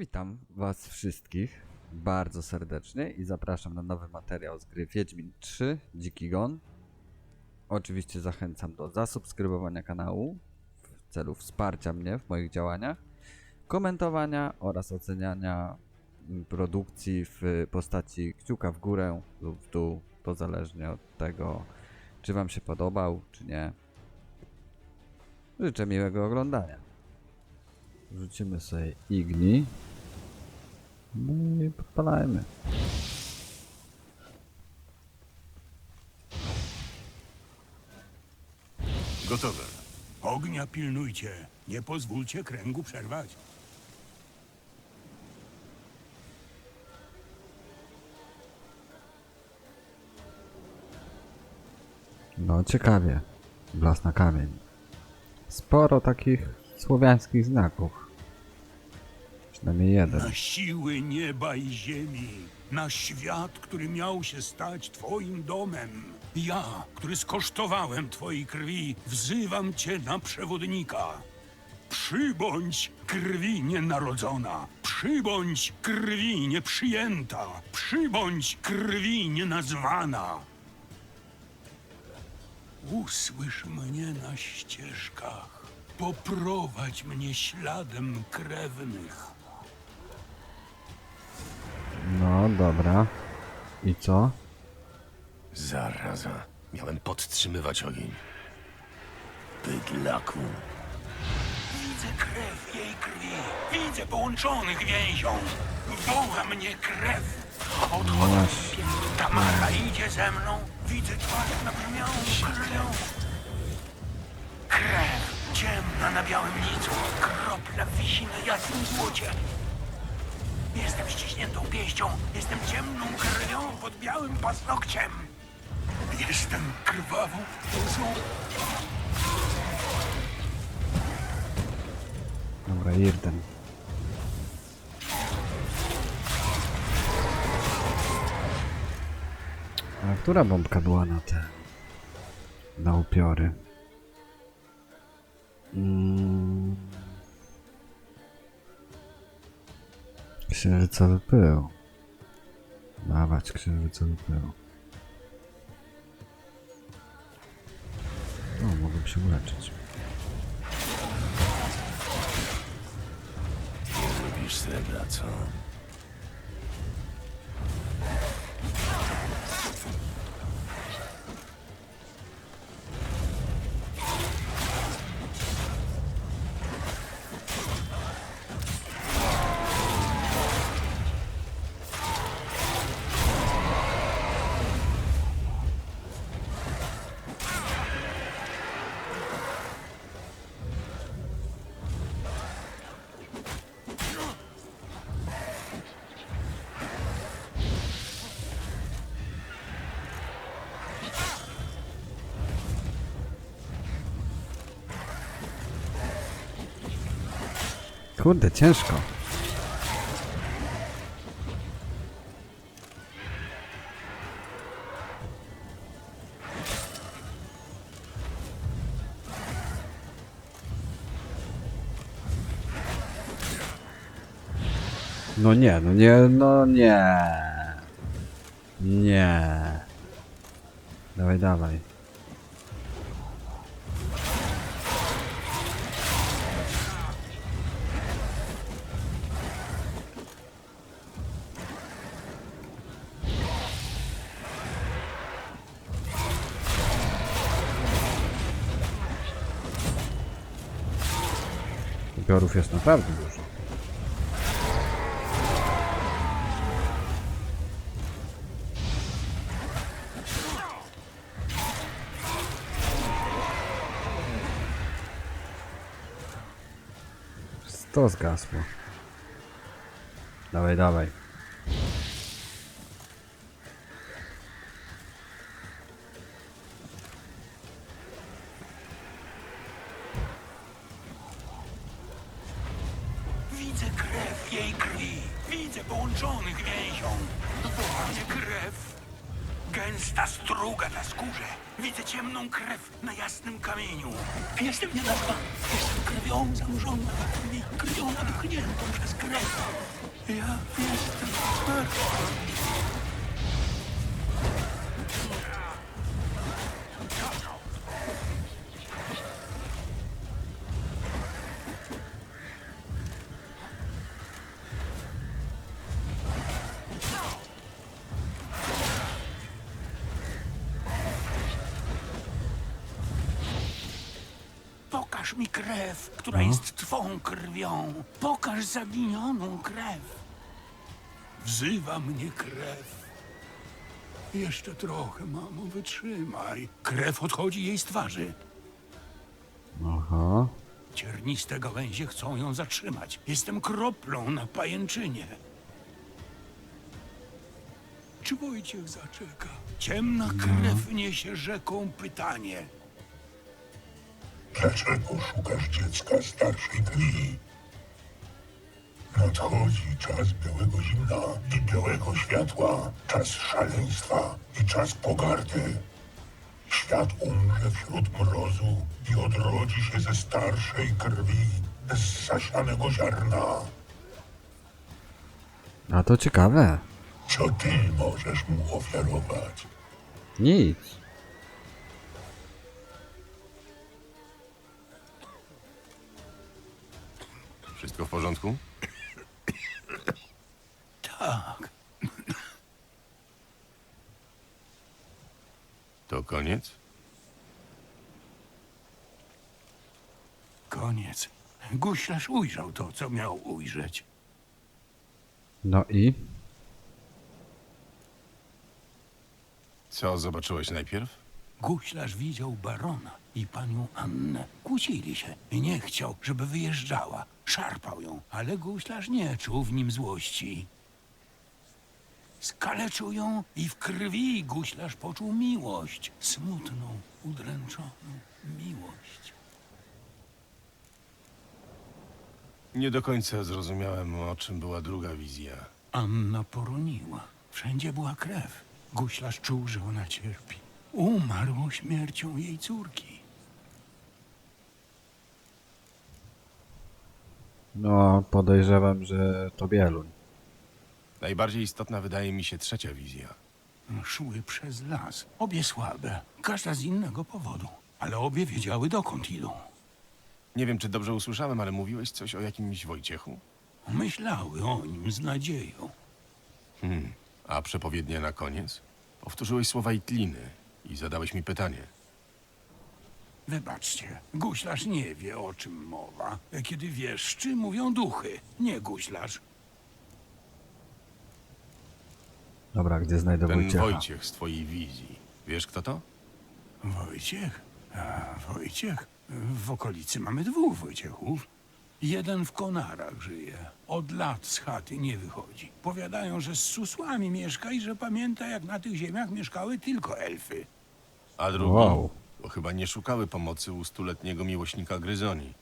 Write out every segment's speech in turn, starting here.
Witam Was wszystkich bardzo serdecznie i zapraszam na nowy materiał z gry Wiedźmin 3 Dziki Gon. Oczywiście zachęcam do zasubskrybowania kanału w celu wsparcia mnie w moich działaniach, komentowania oraz oceniania produkcji w postaci kciuka w górę lub w dół, to zależnie od tego, czy Wam się podobał, czy nie. Życzę miłego oglądania. Rzucimy sobie igni. No i podpalajmy. Gotowe. Ognia pilnujcie. Nie pozwólcie kręgu przerwać. No ciekawie. Blas na kamień. Sporo takich słowiańskich znaków. Przynajmniej jeden. Na siły nieba i ziemi. Na świat, który miał się stać twoim domem. Ja, który skosztowałem twojej krwi, wzywam cię na przewodnika. Przybądź krwi nienarodzona. Przybądź krwi nieprzyjęta. Przybądź krwi nienazwana. Usłysz mnie na ścieżkach. Poprowadź mnie śladem krewnych. No dobra. I co? Zaraza. Miałem podtrzymywać ogień. Bydlaku. Widzę krew jej krwi. Widzę połączonych więzią. Woła mnie krew. Odchodzę. Właśnie. Tamara idzie ze mną. Widzę twarz nabrzmiałą krwią. Krew ciemna na białym licu. Kropla wisi na jasnym złocie. Jestem ściśniętą pięścią. Jestem ciemną krwią pod białym paznokciem. Jestem krwawą łzą. Dobra, Irden. A która bombka była na te... Na upiory? Mm. Księżycowy pył. Dawać księżycowy pył. O, mogłem się uleczyć. Nie lubisz srebra, co? Kurde, ciężko. No nie, no nie, no nie. Nie. Dawaj, dawaj. Upiorów jest naprawdę dużo. Sto zgasło. Dawaj, dawaj. Krew jej krwi. Widzę połączonych więzią. Woła mnie krew. Gęsta struga na skórze. Widzę ciemną krew na jasnym kamieniu. Jestem nienazwany. Jestem krwią zanurzoną w krwi, krwią napchniętą przez krew. Ja jestem martwa. Pokaż mi krew, która jest twą krwią. Pokaż zaginioną krew. Wzywa mnie krew. Jeszcze trochę, mamo, wytrzymaj. Krew odchodzi jej z twarzy. Aha. Cierniste gałęzie chcą ją zatrzymać. Jestem kroplą na pajęczynie. Czy Wojciech zaczeka? Ciemna krew niesie rzeką pytanie. Dlaczego szukasz dziecka starszej krwi? Nadchodzi czas białego zimna i białego światła, czas szaleństwa i czas pogardy. Świat umrze wśród mrozu i odrodzi się ze starszej krwi, z zasianego ziarna. A to ciekawe. Co ty możesz mu ofiarować? Nic. Wszystko w porządku? Tak, To koniec? koniec. Guślarz ujrzał to, co miał ujrzeć. No i? Co zobaczyłeś najpierw? Guślarz widział barona i panią Annę. Kłócili się i nie chciał, żeby wyjeżdżała. Szarpał ją, ale guślarz nie czuł w nim złości. Skaleczył ją i w krwi guślarz poczuł miłość. Smutną, udręczoną miłość. Nie do końca zrozumiałem, o czym była druga wizja. Anna poroniła. Wszędzie była krew. Guślarz czuł, że ona cierpi. Umarł śmiercią jej córki. No, podejrzewam, że to Bieluń. Najbardziej istotna wydaje mi się trzecia wizja. Szły przez las. Obie słabe. Każda z innego powodu. Ale obie wiedziały, dokąd idą. Nie wiem, czy dobrze usłyszałem, ale mówiłeś coś o jakimś Wojciechu? Myślały o nim z nadzieją. Hmm. A przepowiednia na koniec? Powtórzyłeś słowa Itliny i zadałeś mi pytanie. Wybaczcie, guślarz nie wie, o czym mowa. Kiedy wieszczy, mówią duchy, nie guślarz. Dobra, gdzie znajdę Ten Wojciecha? Wojciech z twojej wizji. Wiesz, kto to? Wojciech? A, Wojciech? W okolicy mamy dwóch Wojciechów. Jeden w Konarach żyje. Od lat z chaty nie wychodzi. Powiadają, że z susłami mieszka i że pamięta, jak na tych ziemiach mieszkały tylko elfy. A drugi? Wow. Bo chyba nie szukały pomocy u stuletniego miłośnika Gryzoni.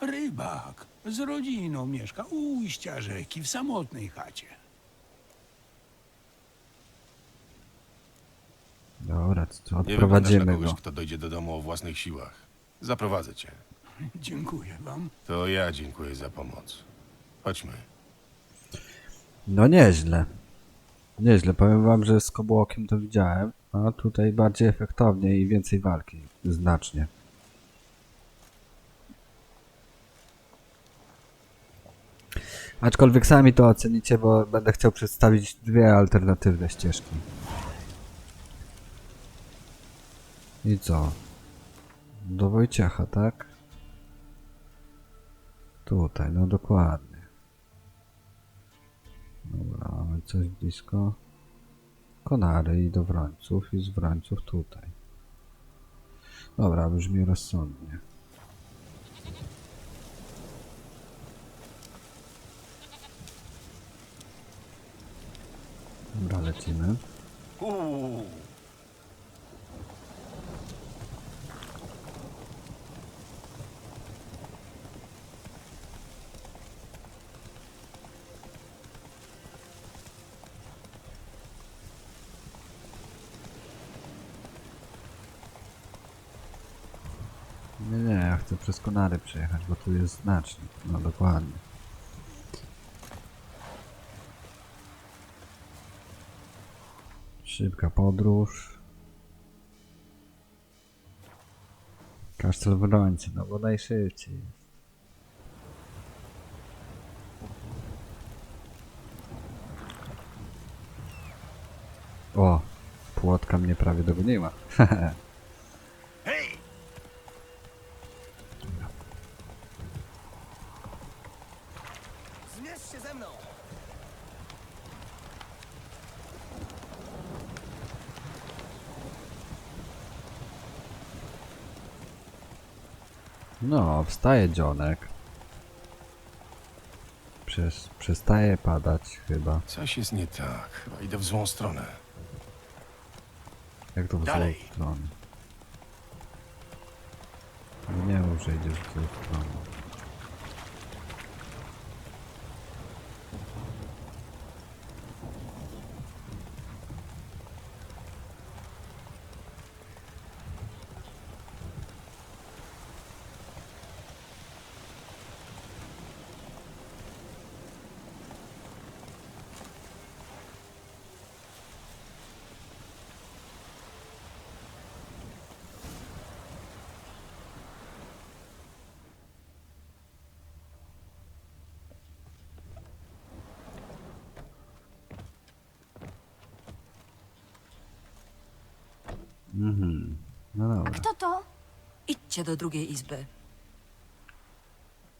Rybak z rodziną mieszka u ujścia rzeki w samotnej chacie. Dobra, to Nie wyglądasz na odprowadzimy kogoś, go. kto dojdzie do domu o własnych siłach. Zaprowadzę cię. Dziękuję wam. To ja dziękuję za pomoc. Chodźmy. No nieźle. Nieźle, powiem wam, że z Kobłokiem to widziałem, a tutaj bardziej efektownie i więcej walki. Znacznie. Aczkolwiek sami to ocenicie, bo będę chciał przedstawić dwie alternatywne ścieżki. I co? Do Wojciecha, tak? Tutaj, no dokładnie. Dobra, mamy coś blisko. Konary i do Wrońców i z Wrońców tutaj. Dobra, brzmi rozsądnie. Dobra, lecimy. Konary przejechać, bo tu jest znacznik. No dokładnie. Szybka podróż. Kasztel Wrońcy, no bo najszybciej jest. O, płotka mnie prawie dogoniła. Hej! Zmierz się ze mną! No, wstaje dzionek. Przestaje padać chyba. Coś jest nie tak. Chyba idę w złą stronę. Jak to w złą Dalej. stronę? Nie mów, że idziesz w złą stronę. Mhm. No dobra. Kto to? Idźcie do drugiej izby.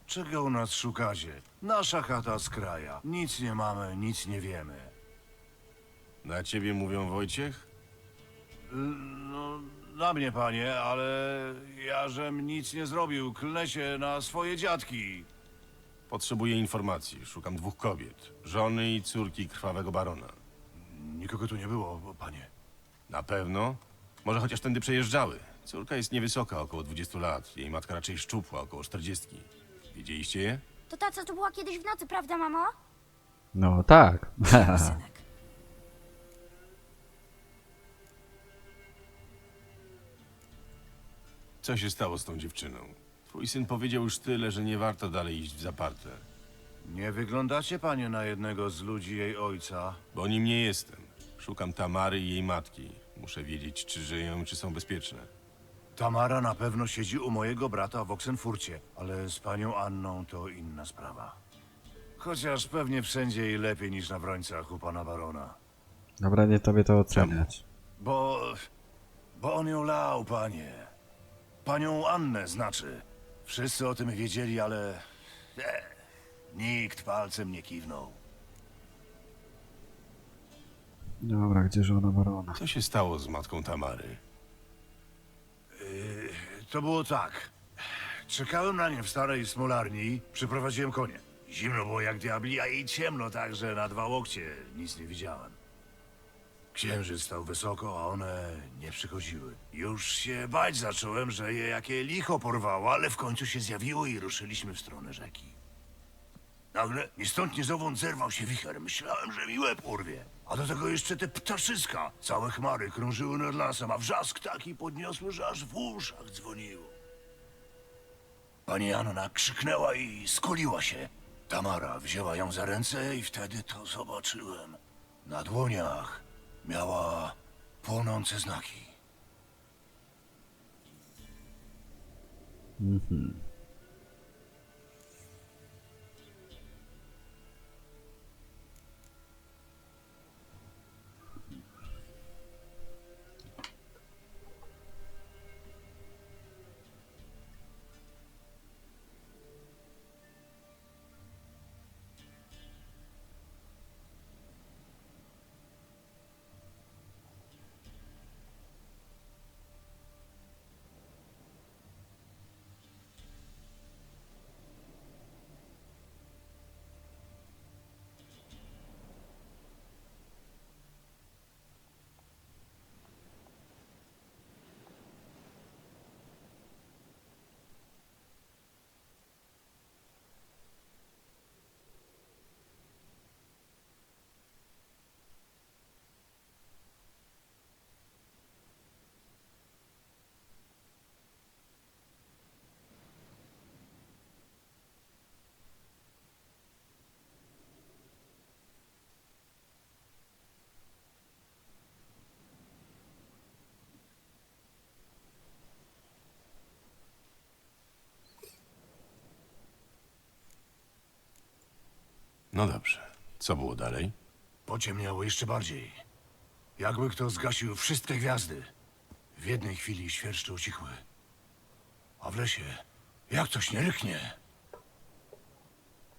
Czego u nas szukacie? Nasza chata z kraja. Nic nie mamy, nic nie wiemy. Na ciebie mówią Wojciech? No, na mnie, panie, ale ja żem nic nie zrobił. Klnę się na swoje dziadki. Potrzebuję informacji. Szukam dwóch kobiet. Żony i córki krwawego barona. Nikogo tu nie było, panie. Na pewno? Może chociaż tędy przejeżdżały. Córka jest niewysoka, około 20 lat. Jej matka raczej szczupła, około 40. Widzieliście je? To ta, co tu była kiedyś w nocy, prawda, mamo? No tak. Synek. Co się stało z tą dziewczyną? Twój syn powiedział już tyle, że nie warto dalej iść w zaparte. Nie wyglądacie, panie, na jednego z ludzi jej ojca. Bo nim nie jestem. Szukam Tamary i jej matki. Muszę wiedzieć, czy żyją, czy są bezpieczne. Tamara na pewno siedzi u mojego brata w Oksenfurcie, ale z panią Anną to inna sprawa. Chociaż pewnie wszędzie jej lepiej niż na brońcach u pana barona. Dobra, nie tobie to oceniać. Bo... bo on ją lał, panie. Panią Annę znaczy. Wszyscy o tym wiedzieli, ale... E, nikt palcem nie kiwnął. Dobra, gdzie żona barona? Co się stało z matką Tamary? To było tak. Czekałem na nie w starej smolarni, przyprowadziłem konie. Zimno było jak diabli, a i ciemno tak, że na dwa łokcie nic nie widziałem. Księżyc stał wysoko, a one nie przychodziły. Już się bać zacząłem, że je jakie licho porwało, ale w końcu się zjawiło i ruszyliśmy w stronę rzeki. Nagle, ni stąd, ni zowąd zerwał się wicher. Myślałem, że mi łeb urwie. A do tego jeszcze te ptaszyska. Całe chmary krążyły nad lasem, a wrzask taki podniosły, że aż w uszach dzwoniło. Pani Anna krzyknęła i skuliła się. Tamara wzięła ją za ręce i wtedy to zobaczyłem. Na dłoniach miała płonące znaki. No dobrze. Co było dalej? Pociemniało jeszcze bardziej. Jakby kto zgasił wszystkie gwiazdy. W jednej chwili świerszcze ucichły. A w lesie, jak coś nie ryknie.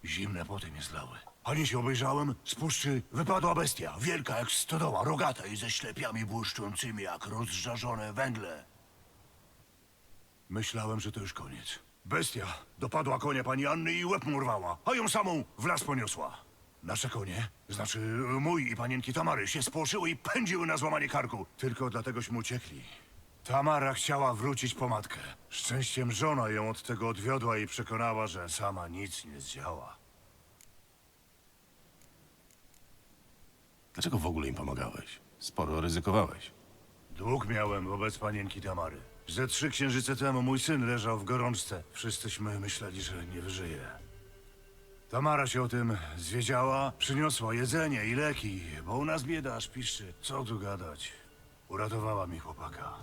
Zimne poty mnie zlały. Ani się obejrzałem, z puszczy wypadła bestia. Wielka jak stodoła, rogata i ze ślepiami błyszczącymi jak rozżarzone węgle. Myślałem, że to już koniec. Bestia dopadła konia pani Anny i łeb mu urwała, a ją samą w las poniosła. Nasze konie, znaczy mój i panienki Tamary, się spłoszyły i pędziły na złamanie karku. Tylko dlategośmy uciekli. Tamara chciała wrócić po matkę. Szczęściem żona ją od tego odwiodła i przekonała, że sama nic nie zdziała. Dlaczego w ogóle im pomagałeś? Sporo ryzykowałeś. Dług miałem wobec panienki Tamary. Ze trzy księżyce temu mój syn leżał w gorączce. Wszyscyśmy myśleli, że nie wyżyje. Tamara się o tym zwiedziała, przyniosła jedzenie i leki, bo u nas bieda aż piszczy. Co tu gadać? Uratowała mi chłopaka.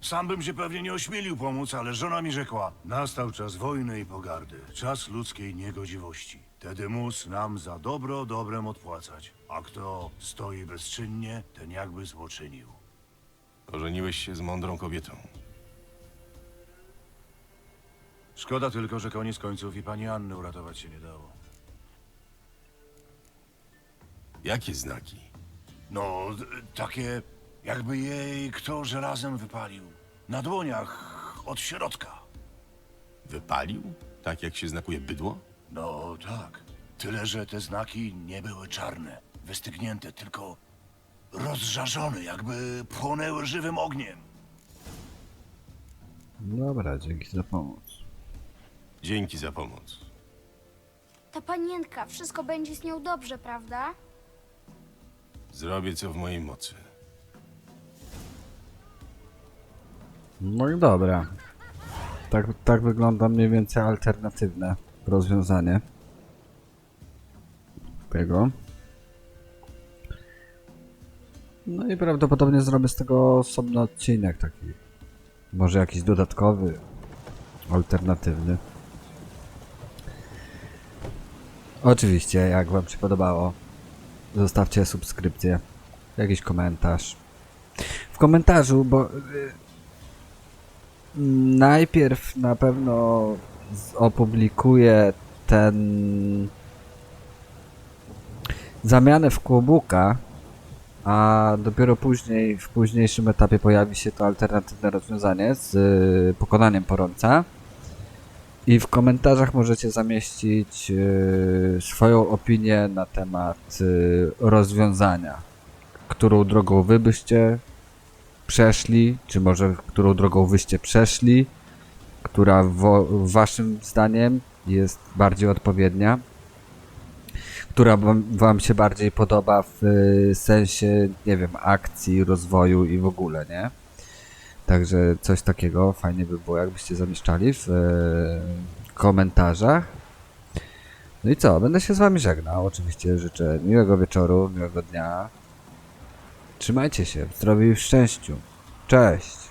Sam bym się pewnie nie ośmielił pomóc, ale żona mi rzekła: Nastał czas wojny i pogardy, czas ludzkiej niegodziwości. Tedy mus nam za dobro dobrem odpłacać. A kto stoi bezczynnie, ten jakby złoczynił. Ożeniłeś się z mądrą kobietą. Szkoda tylko, że koniec końców i pani Anny uratować się nie dało. Jakie znaki? No, d- takie jakby jej kto żelazem wypalił. Na dłoniach od środka. Wypalił? Tak jak się znakuje bydło? No tak. Tyle, że te znaki nie były czarne, wystygnięte, tylko rozżarzone, jakby płonęły żywym ogniem. Dobra, dzięki za pomoc. Dzięki za pomoc. Ta panienka, wszystko będzie z nią dobrze, prawda? Zrobię co w mojej mocy. No i dobra. Tak, tak wygląda mniej więcej alternatywne rozwiązanie tego. No i prawdopodobnie zrobię z tego osobny odcinek taki. Może jakiś dodatkowy, alternatywny. Oczywiście, jak wam się podobało, zostawcie subskrypcję, jakiś komentarz. W komentarzu, bo y, Najpierw na pewno opublikuję ten zamianę w kłobuka, a dopiero później, w późniejszym etapie pojawi się to alternatywne rozwiązanie z y, pokonaniem porąca. I w komentarzach możecie zamieścić y, swoją opinię na temat y, rozwiązania, którą drogą wy byście przeszli, czy może którą drogą wyście przeszli, która wo, waszym zdaniem jest bardziej odpowiednia, która wam, się bardziej podoba w y, sensie, nie wiem, akcji, rozwoju i w ogóle, nie? Także coś takiego fajnie by było, jakbyście zamieszczali w y, komentarzach. No i co, będę się z wami żegnał. Oczywiście życzę miłego wieczoru, miłego dnia. Trzymajcie się zdrowiu i szczęściu. Cześć!